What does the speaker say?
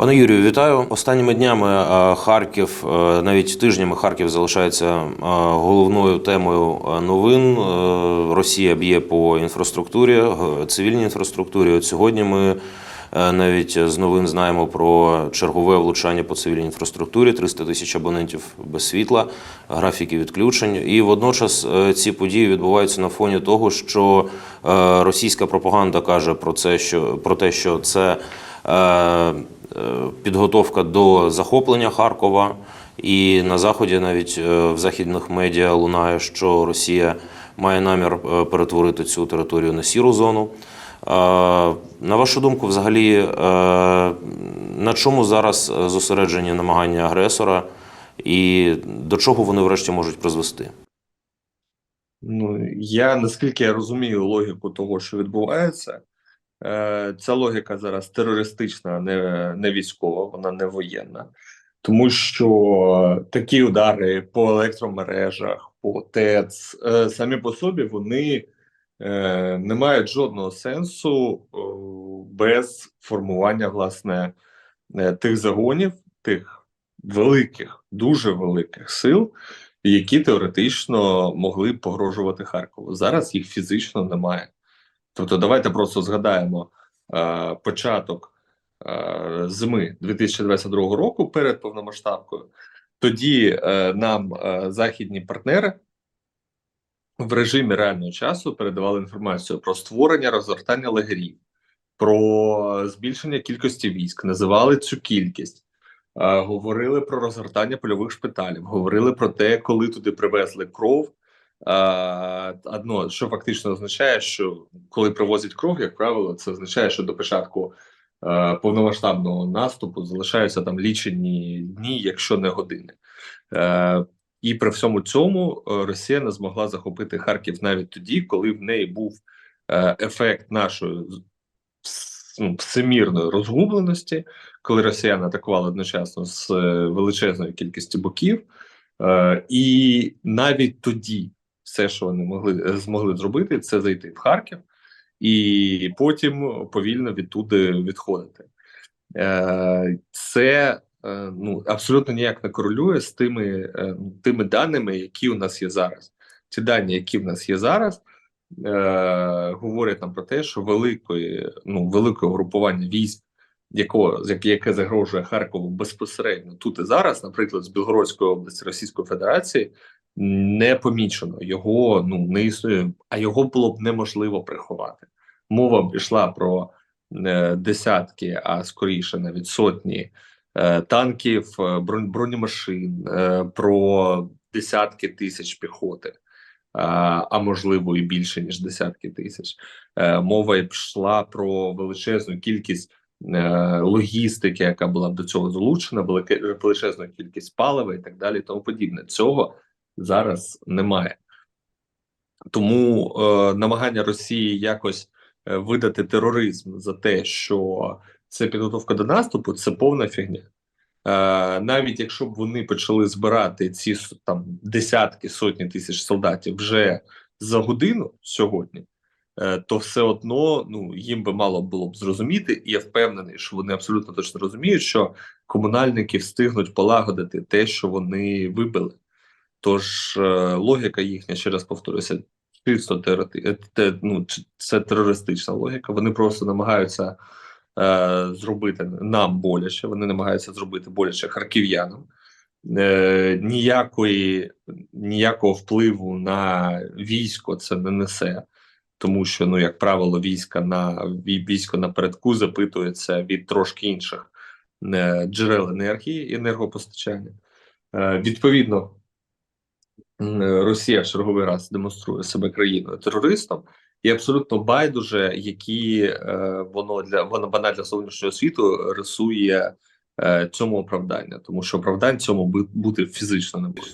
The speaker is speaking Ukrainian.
Пане Юрію, вітаю. Останніми днями е, Харків, е, навіть тижнями Харків залишається е, головною темою новин. Росія б'є по інфраструктурі, цивільній інфраструктурі. От сьогодні ми навіть з новин знаємо про чергове влучання по цивільній інфраструктурі, 300 тисяч абонентів без світла, графіки відключень. І водночас ці події відбуваються на фоні того, що російська пропаганда каже про це, що про те, що це. Е, е, Підготовка до захоплення Харкова, і на заході навіть е, в західних медіа лунає, що Росія має намір перетворити цю територію на сіру зону. На вашу думку, взагалі, на чому зараз зосереджені намагання агресора, і до чого вони врешті можуть призвести? Ну, я наскільки я розумію логіку того, що відбувається, ця логіка зараз терористична, не, не військова, вона не воєнна. Тому що такі удари по електромережах, по ТЕЦ, е, самі по собі вони е, не мають жодного сенсу е, без формування власне е, тих загонів, тих великих, дуже великих сил, які теоретично могли погрожувати Харкову. Зараз їх фізично немає. Тобто, давайте просто згадаємо е, початок е, зими 2022 року перед повномасштабкою. Тоді е, нам е, західні партнери в режимі реального часу передавали інформацію про створення розгортання лагерів, про збільшення кількості військ, називали цю кількість. Е, Говорили про розгортання польових шпиталів, говорили про те, коли туди привезли кров. Одно, що фактично означає, що коли привозять кров, як правило, це означає, що до початку е, повномасштабного наступу залишаються там лічені дні, якщо не години. Е, І при всьому цьому е, Росія не змогла захопити Харків навіть тоді, коли в неї був ефект нашої ну, всемірної розгубленості, коли росіяни атакували одночасно з величезною кількістю боків, і навіть тоді все, що вони могли е, змогли зробити, це зайти в Харків і потім повільно відтуди відходити. Е, Це е, ну абсолютно ніяк не корелює з тими, тими даними, які у нас є зараз. Ті дані, які в нас є зараз, говорять нам про те, що великої, ну велике угрупування військ, якого яке загрожує Харкову безпосередньо тут і зараз, наприклад, з Білгородської області Російської Федерації, не помічено його. Ну не існує, а його було б неможливо приховати. Мова йшла про е, десятки, а скоріше навіть сотні е, танків, е, бронь- бронемашин, е, про десятки тисяч піхоти, а, а можливо і більше ніж десятки тисяч. Е, Мова йшла про величезну кількість е, логістики, яка була б до цього залучена, величезну кількість палива і так далі, тому подібне. Цього зараз немає. Тому е, намагання Росії якось е, видати тероризм за те, що це підготовка до наступу, це повна фігня. Е, навіть якщо б вони почали збирати ці там десятки сотні тисяч солдатів вже за годину сьогодні, е, то все одно ну їм би мало було б зрозуміти, і я впевнений, що вони абсолютно точно розуміють, що комунальники встигнуть полагодити те, що вони вибили. Тож е, логіка їхня, ще раз повторюся, чисто теорети... е, ну, це терористична логіка. Вони просто намагаються е, зробити нам боляче, вони намагаються зробити боляче харків'янам. Е, ніякої, ніякого впливу на військо це не несе, тому що, ну, як правило, війська на військо напередку запитується від трошки інших е, джерел енергії і енергопостачання. Е, відповідно, Росія в черговий раз демонструє себе країною терористом, і абсолютно байдуже, які е, воно для вона для зовнішнього світу рисує е, цьому оправдання, тому що оправдань цьому бу- бути фізично не буде.